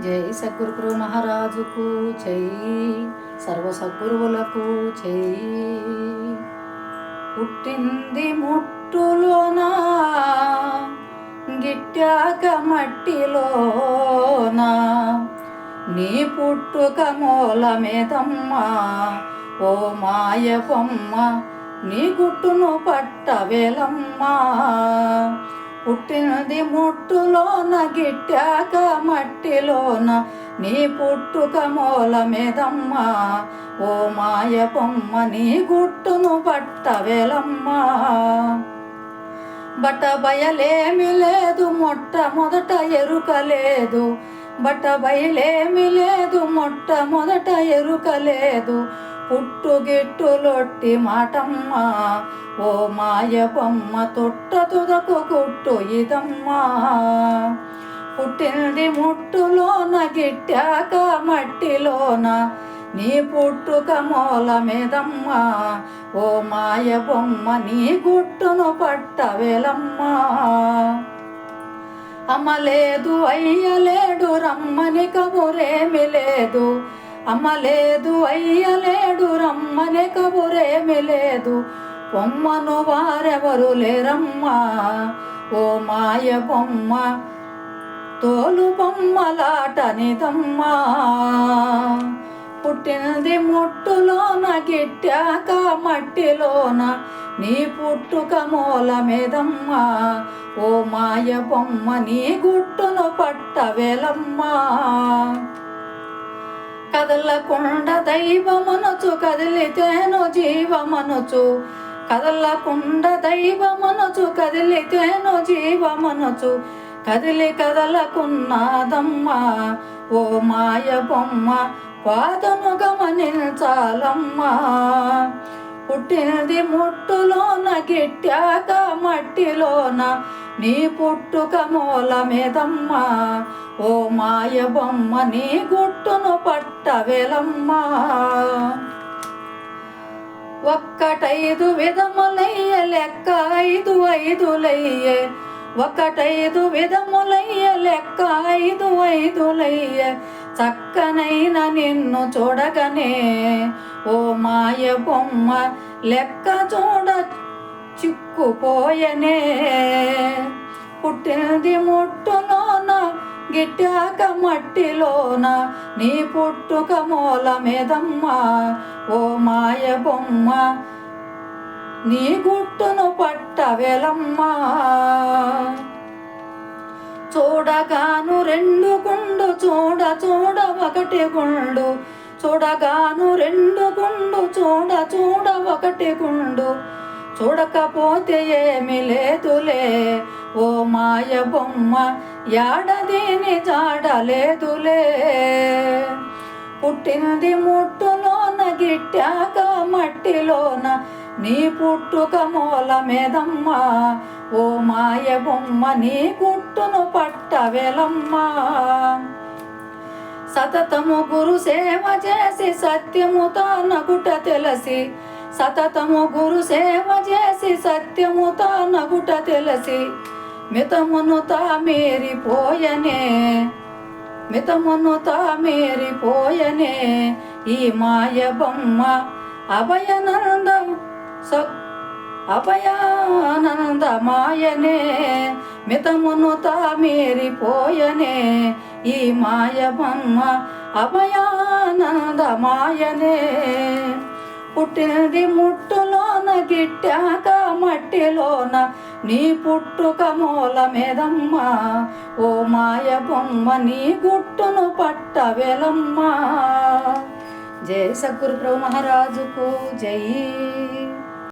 జై సద్గురు మహారాజుకు జై. సర్వ సద్గురువులకు జై. పుట్టింది ముట్టులోనా గిట్టాక మట్టిలోనా. నీ పుట్టుక మూలమేదమ్మా ఓ మాయ బొమ్మ నీ గుట్టును పట్టవేలమ్మా పుట్టినది ముట్టులోన గిట్టాక మట్టిలోన నీ పుట్టుక మూలమేదమ్మా ఓ మాయ బొమ్మ నీ గుట్టును పట్టవేలమ్మా బట్ట బయలేమి లేదు మొట్టమొదట ఎరుక లేదు. బట్ట బయలేమి లేదు మొట్టమొదట ఎరుక లేదు. పుట్టు గిట్టులొట్టి మాటమ్మ ఓ మాయ బొమ్మ తొట్ట తుదకు కుట్టు ఇదమ్మా. పుట్టింది ముట్టులోన గిట్టాక మట్టిలోన నీ పుట్టుక మూలమేదమ్మా ఓ మాయ బొమ్మ నీ గుట్టును పట్టవేలమ్మా అమ్మలేదు అయ్యలేడు రమ్మని కబురేమి లేదు. అమ్మ లేదు అయ్యలేడు రమ్మనే కబురేమి లేదు పొమ్మను వారెవరు లేరమ్మా? ఓ మాయ బొమ్మ తోలు బొమ్మలాటనిదమ్మా పుట్టినది ముట్టులోన గిట్టాక మట్టిలోన నీ పుట్టుక మూలమేదమ్మా ఓ మాయ బొమ్మ నీ గుట్టును పట్టవేలమ్మా కదలకుండ దైవమనచు కదిలితేను జీవమనచు కదలకుండ దైవమనచు కదిలితేను జీవమనచు కదిలి కదలకున్నాదమ్మా ఓ మాయ బొమ్మ పాదను గమనించాలమ్మా పుట్టినది ముట్టులోన గిట్టాక మట్టిలోన నీ పుట్టుక మూలమేదమ్మా ఓ మాయ బొమ్మ నీ గుట్టును పట్టవేలమ్మా ఒక్కటైదు విధములయ్య లెక్క ఐదు ఐదులయ్యే. ఒకటైదు విధములయ్య లెక్క ఐదు ఐదులయ్య. చక్కనైన నిన్ను చూడగనే ఓ మాయ బొమ్మ లెక్క చూడ చిక్కుపోయనే. పుట్టినది ముట్టులోన గిట్టాక మట్టిలోన నీ పుట్టుక మూల మీదమ్మా ఓ మాయ బొమ్మ నీ గుట్టును పట్టవెలమ్మా చూడగాను రెండు గుండు చూడ చూడ ఒకటి గుండు. చూడగాను రెండు గుండు చూడ చూడ ఒకటి గుండు. చూడకపోతే ఏమి లేదులే. ఓ మాయ బొమ్మ యాడదీని జాడలేదులే పుట్టినది ముట్టులోన గిట్టాక మట్టిలోన నీ పుట్టుక మూలమేదమ్మా ఓ మాయ బొమ్మ నీ గుట్టును పట్టవెలమ్మా సతతము గురు సేవ చేసి సత్యముతో నగుట తెలిసి సతతము గురు సేవ చేసి సత్యముతో నగుట తెలిసి మితమును తా మేరిపోయనే మితమును తా మేరిపోయనే ఈ మాయ బొమ్మ అభయనందం స అభయానంద మాయనే మితమును తా మేరిపోయనే ఈ మాయ బొమ్మ అభయానంద మాయనే. పుట్టినది ముట్టులోన గిట్టాక మట్టిలోన నీ పుట్టుక మూల మీదమ్మా. ఓ మాయ బొమ్మ నీ గుట్టును పట్టవేలమ్మా జై సద్గురు ప్రభు మహారాజుకు జై.